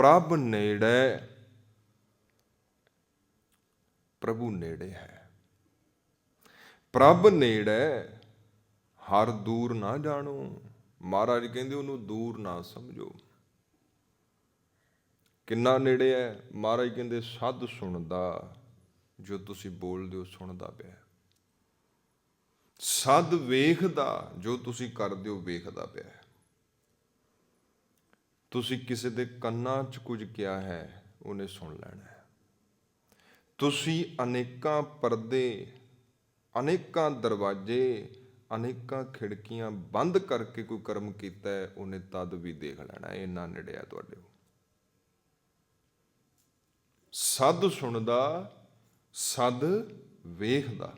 ਪ੍ਰਭ ਨੇੜੇ ਪ੍ਰਭੂ ਨੇੜੇ ਹੈ। ਪ੍ਰਭ ਨੇੜੇ ਹਰ ਦੂਰ ਨਾ ਜਾਣੋ। ਮਹਾਰਾਜ ਕਹਿੰਦੇ ਉਹਨੂੰ ਦੂਰ ਨਾ ਸਮਝੋ। ਕਿੰਨਾ ਨੇੜੇ ਹੈ? ਮਹਾਰਾਜ ਕਹਿੰਦੇ ਸੱਧ ਸੁਣਦਾ, ਜੋ ਤੁਸੀਂ ਬੋਲਦੇ ਹੋ ਸੁਣਦਾ ਪਿਆ। ਹੈ। ਵੇਖਦਾ, ਜੋ ਤੁਸੀਂ ਕਰਦੇ ਹੋ ਵੇਖਦਾ ਪਿਆ। ਤੁਸੀਂ ਕਿਸੇ ਦੇ ਕੰਨਾਂ 'ਚ ਕੁਝ ਕਿਹਾ ਹੈ, ਉਹਨੇ ਸੁਣ ਲੈਣਾ ਹੈ। ਤੁਸੀਂ ਅਨੇਕਾਂ ਪਰਦੇ, ਅਨੇਕਾਂ ਦਰਵਾਜ਼ੇ, ਅਨੇਕਾਂ ਖਿੜਕੀਆਂ ਬੰਦ ਕਰਕੇ ਕੋਈ ਕਰਮ ਕੀਤਾ ਹੈ, ਉਹਨੇ ਤਦ ਵੀ ਦੇਖ ਲੈਣਾ ਇੰਨਾ ਨੇੜੇ ਆ ਤੁਹਾਡੇ ਸਦ ਸੁਣਦਾ, ਸਦ ਵੇਖਦਾ।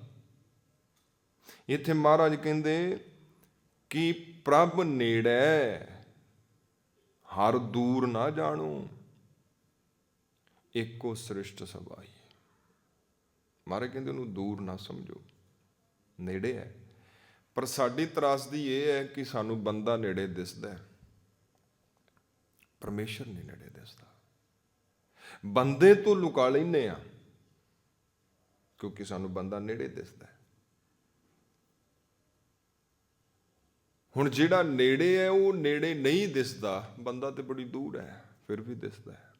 ਇੱਥੇ ਮਹਾਰਾਜ ਕਹਿੰਦੇ ਕਿ ਪ੍ਰਭ ਨੇੜੇ ਹਰ ਦੂਰ ਨਾ ਜਾਣੋ, ਇੱਕੋ ਸ੍ਰਿਸ਼ਟ ਸਭਾਈ ਮਹਾਰਾਜ ਕਹਿੰਦੇ ਉਹਨੂੰ ਦੂਰ ਨਾ ਸਮਝੋ, ਨੇੜੇ ਹੈ। ਪਰ ਸਾਡੀ ਤਰਾਸਦੀ ਇਹ ਹੈ ਕਿ ਸਾਨੂੰ ਬੰਦਾ ਨੇੜੇ ਦਿਸਦਾ ਹੈ। ਪਰਮੇਸ਼ਰ ਨਹੀਂ ਨੇੜੇ ਦਿਸਦਾ। ਬੰਦੇ ਤੋਂ ਲੁਕਾ ਲੈਨੇ ਆ ਕਿਉਂਕਿ ਸਾਨੂੰ ਬੰਦਾ ਨੇੜੇ ਦਿਸਦਾ ਹੁਣ ਜਿਹੜਾ ਨੇੜੇ ਹੈ, ਉਹ ਨੇੜੇ ਨਹੀਂ ਦਿਸਦਾ। ਬੰਦਾ ਤੇ ਬੜੀ ਦੂਰ ਹੈ, ਫਿਰ ਵੀ ਦਿਸਦਾ ਹੈ।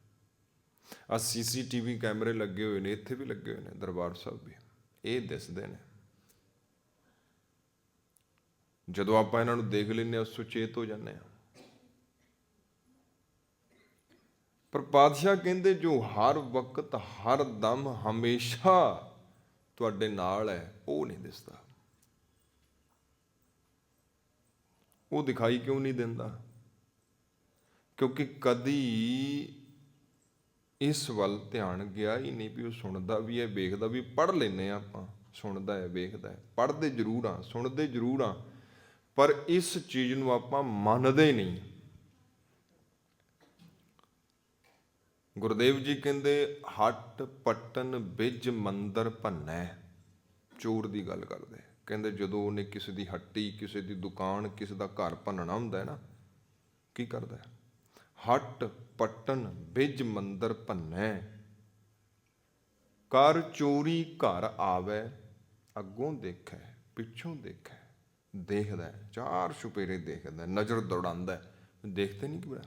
ਆ ਸੀਸੀਟੀਵੀ ਕੈਮਰੇ ਲੱਗੇ ਹੋਏ ਨੇ, ਇੱਥੇ ਵੀ ਲੱਗੇ ਹੋਏ ਨੇ, ਦਰਬਾਰ ਸਾਹਿਬ ਵੀ। ਇਹ ਦਿਸਦੇ ਨੇ। ਜਦੋਂ ਆਪਾਂ ਇਹਨਾਂ ਨੂੰ ਦੇਖ ਲੈਂਦੇ ਹਾਂ ਸੁਚੇਤ ਹੋ ਜਾਂਦੇ ਹਾਂ। ਪਰ ਪਾਤਸ਼ਾਹ ਕਹਿੰਦੇ, ਜੋ ਹਰ ਵਕਤ, ਹਰ ਦਮ ਹਮੇਸ਼ਾ ਤੁਹਾਡੇ ਨਾਲ ਹੈ, ਉਹ ਨਹੀਂ ਦਿਸਦਾ। ਉਹ ਦਿਖਾਈ ਕਿਉਂ ਨਹੀਂ ਦਿੰਦਾ? ਕਿਉਂਕਿ ਕਦੀ ਇਸ ਵੱਲ ਧਿਆਨ ਗਿਆ ਹੀ ਨਹੀਂ ਵੀ ਉਹ ਸੁਣਦਾ ਵੀ ਹੈ, ਵੇਖਦਾ ਵੀ ਪੜ ਲੈਨੇ ਆ ਆਪਾਂ, ਸੁਣਦਾ ਹੈ, ਵੇਖਦਾ ਹੈ। ਪੜਦੇ ਜ਼ਰੂਰ ਆ ਸੁਣਦੇ ਜ਼ਰੂਰ ਆ ਪਰ ਇਸ ਚੀਜ਼ ਨੂੰ ਆਪਾਂ ਮੰਨਦੇ ਨਹੀਂ। ਗੁਰਦੇਵ ਜੀ ਕਹਿੰਦੇ, ਹੱਟ ਪਟਨ ਬਿਜ ਮੰਦਰ ਭੰਨੈ। ਚੋਰ ਦੀ ਗੱਲ ਕਰਦੇ ਕਹਿੰਦੇ ਜਦੋਂ ਉਹਨੇ ਕਿਸੇ ਦੀ ਹੱਟੀ, ਕਿਸੇ ਦੀ ਦੁਕਾਨ, ਕਿਸੇ ਦਾ ਘਰ ਭੰਨਣਾ ਹੁੰਦਾ ਹੈ ਨਾ, ਕੀ ਕਰਦਾ ਹੈ? ਹੱਟ ਪਟਨ ਬਿਜ ਮੰਦਰ ਭੰਨੈ। ਕਰ ਚੋਰੀ ਘਰ ਆਵੇ, ਅੱਗੋਂ ਦੇਖੈ, ਪਿੱਛੋਂ ਦੇਖੈ, ਦੇਖਦਾ ਚਾਰ ਛੁਪੇਰੇ ਦੇਖਦਾ ਨਜ਼ਰ ਦੌੜਾਉਂਦਾ ਦੇਖਦੇ ਨਹੀਂ ਕਿ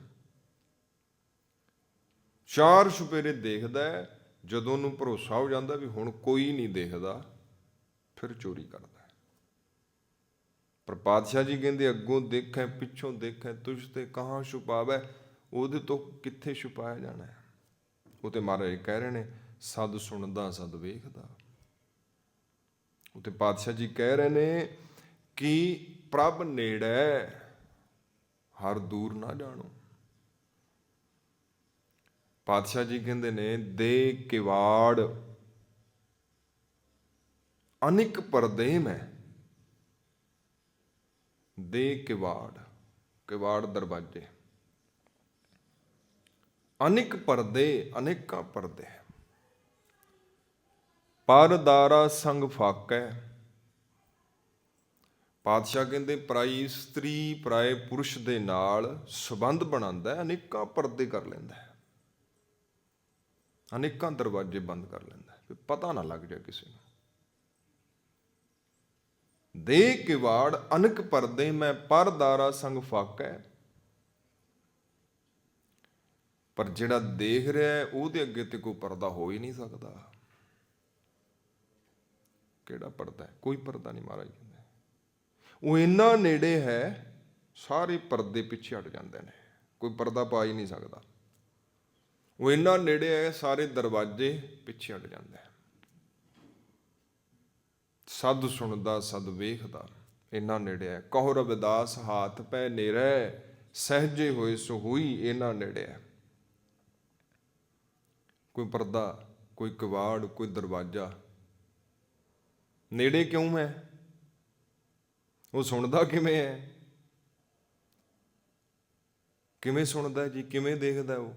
ਚਾਰ ਛੁਪੇਰੇ ਦੇਖਦਾ ਜਦੋਂ ਉਹਨੂੰ ਭਰੋਸਾ ਹੋ ਜਾਂਦਾ ਵੀ ਹੁਣ ਕੋਈ ਨਹੀਂ ਦੇਖਦਾ, ਫਿਰ ਚੋਰੀ ਕਰਦਾ ਪਰ ਪਾਤਸ਼ਾਹ ਜੀ ਕਹਿੰਦੇ, ਅੱਗੋਂ ਦੇਖੈ, ਪਿੱਛੋਂ ਦੇਖੈ, ਤੁਝ ਤੇ ਕਹਾਂ ਛੁਪਾਵੇ? ਉਹਦੇ ਤੋਂ ਕਿੱਥੇ ਛੁਪਾਇਆ ਜਾਣਾ ਹੈ? ਉਹ ਤੇ ਮਹਾਰਾਜ ਕਹਿ ਰਹੇ ਨੇ, ਸਦ ਸੁਣਦਾ, ਸਦ ਵੇਖਦਾ। ਉਹ ਤੇ ਪਾਤਸ਼ਾਹ ਜੀ ਕਹਿ ਰਹੇ ਨੇ ਕਿ, ਪ੍ਰਭ ਨੇੜੇ, ਹਰ ਦੂਰ ਨਾ ਜਾਣੋ। ਪਾਤਸ਼ਾਹ ਜੀ ਕਹਿੰਦੇ ਨੇ, ਦੇ ਕਿਵਾੜ, ਅਨਿਕ ਪਰਦੇ ਮੈਂ ਦੇ ਕਿਵਾੜ ਕਿਵਾੜ ਦਰਵਾਜ਼ੇ। ਅਨੇਕ ਪਰਦੇ, ਅਨੇਕਾਂ ਪਰਦੇ ਪਰਦਾਰਾ ਸੰਗ ਫਾਕੈ। ਪਾਤਸ਼ਾਹ ਕਹਿੰਦੇ, ਪਰਾਈ ਇਸਤਰੀ ਪਰਾਏ ਪੁਰਸ਼ ਦੇ ਨਾਲ ਸਬੰਧ ਬਣਾਉਂਦਾ ਹੈ, ਅਨੇਕਾਂ ਪਰਦੇ ਕਰ ਲੈਂਦਾ ਹੈ। ਅਨੇਕਾਂ ਦਰਵਾਜ਼ੇ ਬੰਦ ਕਰ ਲੈਂਦਾ ਹੈ ਪਤਾ ਨਾ ਲੱਗ ਜਾ ਕਿਸੇ ਨੂੰ। ਦੇ ਕਿਵਾੜ ਅਨਕ ਪਰਦੇ ਮੈਂ ਪਰਦਾਰਾ ਸੰਗ ਫਾਕੈ। ਪਰ ਜਿਹੜਾ ਦੇਖ ਰਿਹਾ ਉਹਦੇ ਅੱਗੇ ਤੇ ਕੋਈ ਪਰਦਾ ਹੋ ਹੀ ਨਹੀਂ ਸਕਦਾ। ਕਿਹੜਾ ਪਰਦਾ ਕੋਈ ਪਰਦਾ ਨਹੀਂ ਮਹਾਰਾਜ ਕਹਿੰਦੇ। ਉਹ ਇੰਨਾ ਨੇੜੇ ਹੈ, ਸਾਰੇ ਪਰਦੇ ਪਿੱਛੇ ਹਟ ਜਾਂਦੇ ਨੇ। ਕੋਈ ਪਰਦਾ ਪਾ ਹੀ ਨਹੀਂ ਸਕਦਾ। ਉਹ ਇੰਨਾ ਨੇੜੇ ਹੈ, ਸਾਰੇ ਦਰਵਾਜ਼ੇ ਪਿੱਛੇ ਹਟ ਜਾਂਦੇ ਸਦ ਸੁਣਦਾ ਸਦ ਵੇਖਦਾ ਇੰਨਾ ਨੇੜੇ ਹੈ। ਕਹੋ ਰਵਿਦਾਸ, ਹਾਥ ਪੈ ਨੇਰੇ, ਸਹਜੇ ਹੋਏ ਸੋ ਹੋਈ ਇੰਨਾ ਨੇੜੇ ਹੈ। ਕੋਈ ਪਰਦਾ, ਕੋਈ ਕਿਵਾੜ, ਕੋਈ ਦਰਵਾਜ਼ਾ, ਨੇੜੇ ਕਿਉਂ ਹੈ? ਉਹ ਸੁਣਦਾ ਕਿਵੇਂ ਹੈ? ਕਿਵੇਂ ਸੁਣਦਾ ਜੀ, ਕਿਵੇਂ ਦੇਖਦਾ ਉਹ?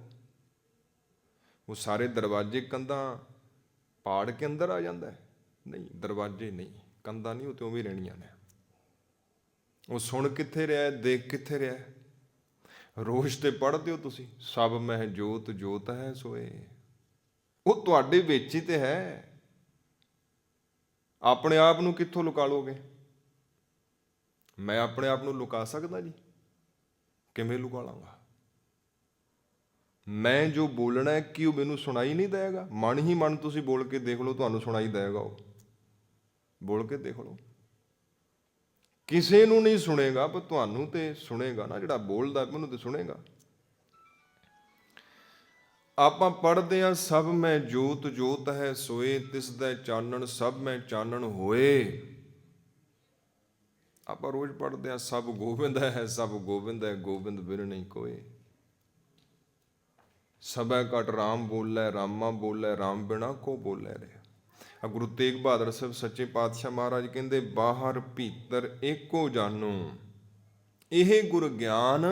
ਉਹ ਸਾਰੇ ਦਰਵਾਜ਼ੇ ਕੰਧਾਂ, ਪਾੜ ਕੇ ਅੰਦਰ ਆ ਜਾਂਦਾ ਹੈ। ਨਹੀਂ, ਦਰਵਾਜ਼ੇ ਨਹੀਂ, ਕੰਧਾਂ ਨਹੀਂ, ਉਹ ਤੇ ਉਵੇਂ ਰਹਿਣੀਆਂ ਨੇ। ਉਹ ਸੁਣ ਕਿੱਥੇ ਰਿਹਾ ਹੈ, ਦੇਖ ਕਿੱਥੇ ਰਿਹਾ ਹੈ? ਰੋਜ਼ ਤੇ ਪੜ੍ਹਦੇ ਹੋ ਤੁਸੀਂ, ਸਭ ਮਹਿ ਜੋਤ ਜੋਤ ਹੈ ਸੋਏ। ਉਹ ਤੁਹਾਡੇ ਵਿੱਚ ਹੀ ਤੇ ਹੈ। ਆਪਣੇ ਆਪ ਨੂੰ ਕਿੱਥੋਂ ਲੁਕਾ ਲੋਗੇ ਮੈਂ ਆਪਣੇ ਆਪ ਨੂੰ ਲੁਕਾ ਸਕਦਾ ਜੀ? ਕਿਵੇਂ ਲੁਕਾ ਲਾਂਗਾ ਮੈਂ ਜੋ ਬੋਲਣਾ ਹੈ, ਕਿ ਉਹ ਮੈਨੂੰ ਸੁਣਾਈ ਨਹੀਂ ਦੇਗਾ ਮਨ ਹੀ ਮਨ ਤੁਸੀਂ ਬੋਲ ਕੇ ਦੇਖ ਲਓ, ਤੁਹਾਨੂੰ ਸੁਣਾਈ ਦੇਗਾ ਉਹ। ਬੋਲ ਕੇ ਦੇਖ ਲਓ। ਕਿਸੇ ਨੂੰ ਨਹੀਂ ਸੁਣੇਗਾ, ਪਰ ਤੁਹਾਨੂੰ ਤੇ ਸੁਣੇਗਾ ਨਾ, ਜਿਹੜਾ ਬੋਲਦਾ ਮੈਨੂੰ ਤੇ ਸੁਣੇਗਾ। ਆਪਾਂ ਪੜ੍ਹਦੇ ਆ ਸਭ ਮੈਂ ਜੋਤ ਜੋਤ ਹੈ ਸੋਏ, ਤਿਸ ਦਾ ਚਾਨਣ, ਸਭ ਮੈਂ ਚਾਨਣ ਹੋਏ। ਆਪਾਂ ਰੋਜ਼ ਪੜ੍ਹਦੇ ਆ ਸਭ ਗੋਬਿੰਦ ਹੈ, ਸਭ ਗੋਬਿੰਦ ਹੈ, ਗੋਬਿੰਦ ਬਿਨ ਨਹੀਂ ਕੋਏ। ਸਭੈ ਘਟ ਰਾਮ ਬੋਲੇ, ਰਾਮਾ ਬੋਲੇ, ਰਾਮ ਬਿਨਾ ਕੋ ਬੋਲੇ ਰੇ ਗੁਰੂ ਤੇਗ ਬਹਾਦਰ ਸਾਹਿਬ ਸੱਚੇ ਪਾਤਸ਼ਾਹ ਮਹਾਰਾਜ ਕਹਿੰਦੇ, ਬਾਹਰ ਭੀਤਰ ਏਕੋ ਜਾਨੋ ਇਹ ਗੁਰ ਗਿਆਨ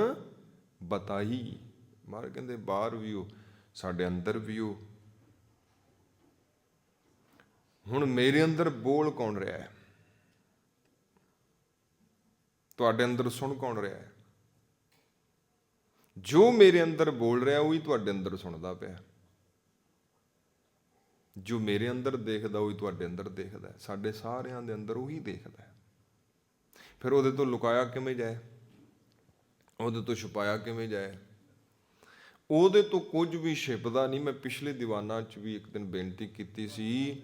ਬਤਾਈ। ਮਹਾਰਾਜ ਕਹਿੰਦੇ, ਬਾਹਰ ਵੀ ਹੋ ਸਾਡੇ ਅੰਦਰ ਵੀ ਹੋ ਹੁਣ ਮੇਰੇ ਅੰਦਰ ਬੋਲ ਕੌਣ ਰਿਹਾ ਹੈ? ਤੁਹਾਡੇ ਅੰਦਰ ਸੁਣ ਕੌਣ ਰਿਹਾ ਹੈ? ਜੋ ਮੇਰੇ ਅੰਦਰ ਬੋਲ ਰਿਹਾ, ਉਹੀ ਤੁਹਾਡੇ ਅੰਦਰ ਸੁਣਦਾ ਪਿਆ। ਜੋ ਮੇਰੇ ਅੰਦਰ ਦੇਖਦਾ, ਉਹੀ ਤੁਹਾਡੇ ਅੰਦਰ ਦੇਖਦਾ ਸਾਡੇ ਸਾਰਿਆਂ ਦੇ ਅੰਦਰ ਉਹੀ ਦੇਖਦਾ ਫਿਰ ਉਹਦੇ ਤੋਂ ਲੁਕਾਇਆ ਕਿਵੇਂ ਜਾਏ? ਉਹਦੇ ਤੋਂ ਛੁਪਾਇਆ ਕਿਵੇਂ ਜਾਏ? ਉਹਦੇ ਤੋਂ ਕੁਝ ਵੀ ਛਿਪਦਾ ਨਹੀਂ। ਮੈਂ ਪਿਛਲੇ ਦੀਵਾਨਾਂ 'ਚ ਵੀ ਇੱਕ ਦਿਨ ਬੇਨਤੀ ਕੀਤੀ ਸੀ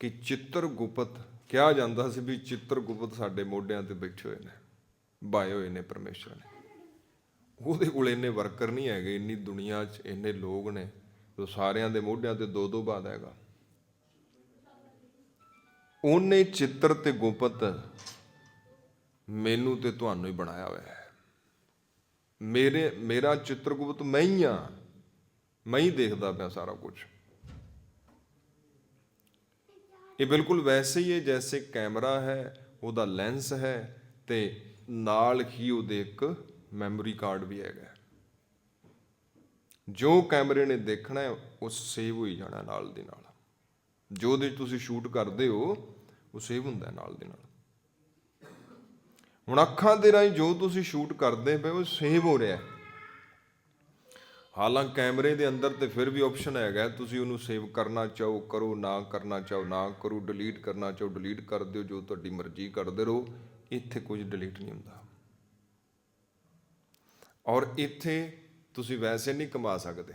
ਕਿ ਚਿੱਤਰ ਗੁਪਤ, ਕਿਹਾ ਜਾਂਦਾ ਸੀ ਵੀ ਚਿੱਤਰ ਗੁਪਤ ਸਾਡੇ ਮੋਢਿਆਂ ਤੇ ਬੈਠੇ ਹੋਏ ਨੇ, ਬਾਏ ਹੋਏ ਨੇ ਪਰਮੇਸ਼ਰ ਨੇ। ਉਹਦੇ ਕੋਲ ਇੰਨੇ ਵਰਕਰ ਨਹੀਂ ਹੈਗੇ, ਇੰਨੀ ਦੁਨੀਆ 'ਚ ਇੰਨੇ ਲੋਕ ਨੇ। ਸਾਰਿਆਂ ਦੇ ਮੋਢਿਆਂ ਤੇ ਦੋ ਦੋ ਬਾਦ ਹੈਗਾ ਉਹਨੇ ਚਿੱਤਰ ਤੇ ਗੁਪਤ ਮੈਨੂੰ ਤੇ ਤੁਹਾਨੂੰ ਹੀ ਬਣਾਇਆ ਹੋਇਆ ਹੈ। ਮੇਰੇ, ਮੇਰਾ ਚਿੱਤਰਗੁਪਤ ਮੈਂ ਹੀ ਆ ਮੈਂ ਹੀ ਦੇਖਦਾ ਪਿਆ ਸਾਰਾ ਕੁਝ ਇਹ ਬਿਲਕੁਲ ਵੈਸੇ ਹੀ ਹੈ ਜੈਸੇ ਕੈਮਰਾ ਹੈ, ਉਹਦਾ ਲੈਂਸ ਹੈ ਤੇ ਨਾਲ ਹੀ ਉਹਦੇ ਇੱਕ ਮੈਮਰੀ ਕਾਰਡ ਵੀ ਹੈਗਾ। ਜੋ ਕੈਮਰੇ ਨੇ ਦੇਖਣਾ ਉਹ ਸੇਵ ਹੋਈ ਜਾਣਾ ਨਾਲ ਦੀ ਨਾਲ। ਜੋ ਉਹਦੇ ਤੁਸੀਂ ਸ਼ੂਟ ਕਰਦੇ ਹੋ, ਉਹ ਸੇਵ ਹੁੰਦਾ ਨਾਲ ਦੇ ਨਾਲ। ਹੁਣ ਅੱਖਾਂ ਦੇ ਰਾਹੀਂ ਜੋ ਤੁਸੀਂ ਸ਼ੂਟ ਕਰਦੇ ਪਏ, ਉਹ ਸੇਵ ਹੋ ਰਿਹਾ ਹਾਲਾਂਕਿ ਕੈਮਰੇ ਦੇ ਅੰਦਰ ਤੇ ਫਿਰ ਵੀ ਆਪਸ਼ਨ ਹੈਗਾ ਤੁਸੀਂ ਉਹਨੂੰ ਸੇਵ ਕਰਨਾ ਚਾਹੋ, ਕਰੋ, ਨਾ ਕਰਨਾ ਚਾਹੋ, ਨਾ ਕਰੋ ਡਿਲੀਟ ਕਰਨਾ ਚਾਹੋ ਡਿਲੀਟ ਕਰ ਦਿਓ, ਜੋ ਤੁਹਾਡੀ ਮਰਜ਼ੀ ਕਰਦੇ ਰਹੋ, ਇੱਥੇ ਕੁਝ ਡਿਲੀਟ ਨਹੀਂ ਹੁੰਦਾ। ਔਰ ਇੱਥੇ ਤੁਸੀਂ ਵੈਸੇ ਨਹੀਂ ਕਮਾ ਸਕਦੇ।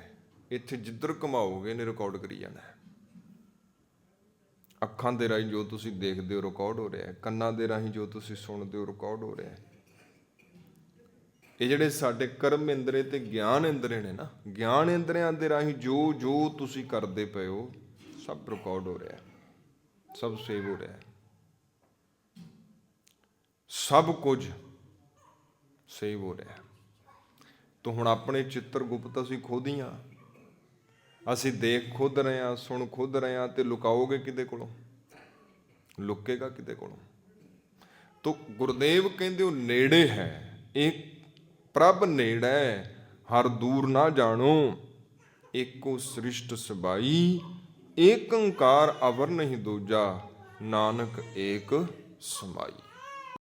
ਇੱਥੇ ਜਿੱਧਰ ਕਮਾਓਗੇ ਨੇ ਰਿਕਾਰਡ ਕਰੀ ਜਾਣਾ। ਅੱਖਾਂ ਦੇ ਰਾਹੀਂ ਜੋ ਤੁਸੀਂ ਦੇਖਦੇ ਹੋ ਰਿਕਾਰਡ ਹੋ ਰਿਹਾ ਹੈ, ਕੰਨਾਂ ਦੇ ਰਾਹੀਂ ਜੋ ਤੁਸੀਂ ਸੁਣਦੇ ਹੋ ਰਿਕਾਰਡ ਹੋ ਰਿਹਾ ਹੈ। ਇਹ ਜਿਹੜੇ ਸਾਡੇ ਕਰਮ ਇੰਦਰੇ ਤੇ ਗਿਆਨ ਇੰਦਰੇ ਨੇ ਨਾ, ਗਿਆਨ ਇੰਦਰਿਆਂ ਦੇ ਰਾਹੀਂ ਜੋ ਜੋ ਤੁਸੀਂ ਕਰਦੇ ਪਏ ਹੋ, ਸਭ ਰਿਕਾਰਡ ਹੋ ਰਿਹਾ ਹੈ। ਸਭ ਸੇਵ ਹੋ ਰਿਹਾ ਹੈ। ਸਭ ਕੁਝ ਸੇਵ ਹੋ ਰਿਹਾ ਹੈ। ਤੋ ਹੁਣ ਆਪਣੇ ਚਿੱਤਰ ਗੁਪਤ ਅਸੀਂ ਖੋਦੀਆਂ। ਅਸੀਂ ਦੇਖ ਖੁਦ ਰਹੇ ਹਾਂ, ਸੁਣ ਖੁਦ ਰਹੇ ਹਾਂ ਤੇ ਲੁਕਾਓਗੇ ਕਿਤੇ ਕੋਲੋਂ? ਲੁਕੇਗਾ ਕਿਤੇ ਕੋਲੋਂ? ਤੋ ਗੁਰਦੇਵ ਕਹਿੰਦੇ ਉਹ ਨੇੜੇ ਹੈ। ਇਹ ਪ੍ਰਭ ਨੇੜੇ ਹਰ ਦੂਰ ਨਾ ਜਾਣੋ। ਏਕੋ ਸ੍ਰਿਸ਼ਟ ਸਬਾਈ। ਏਕ ਓੰਕਾਰ ਅਵਰ ਨਹੀਂ ਦੂਜਾ। ਨਾਨਕ ਏਕ ਸਮਾਈ।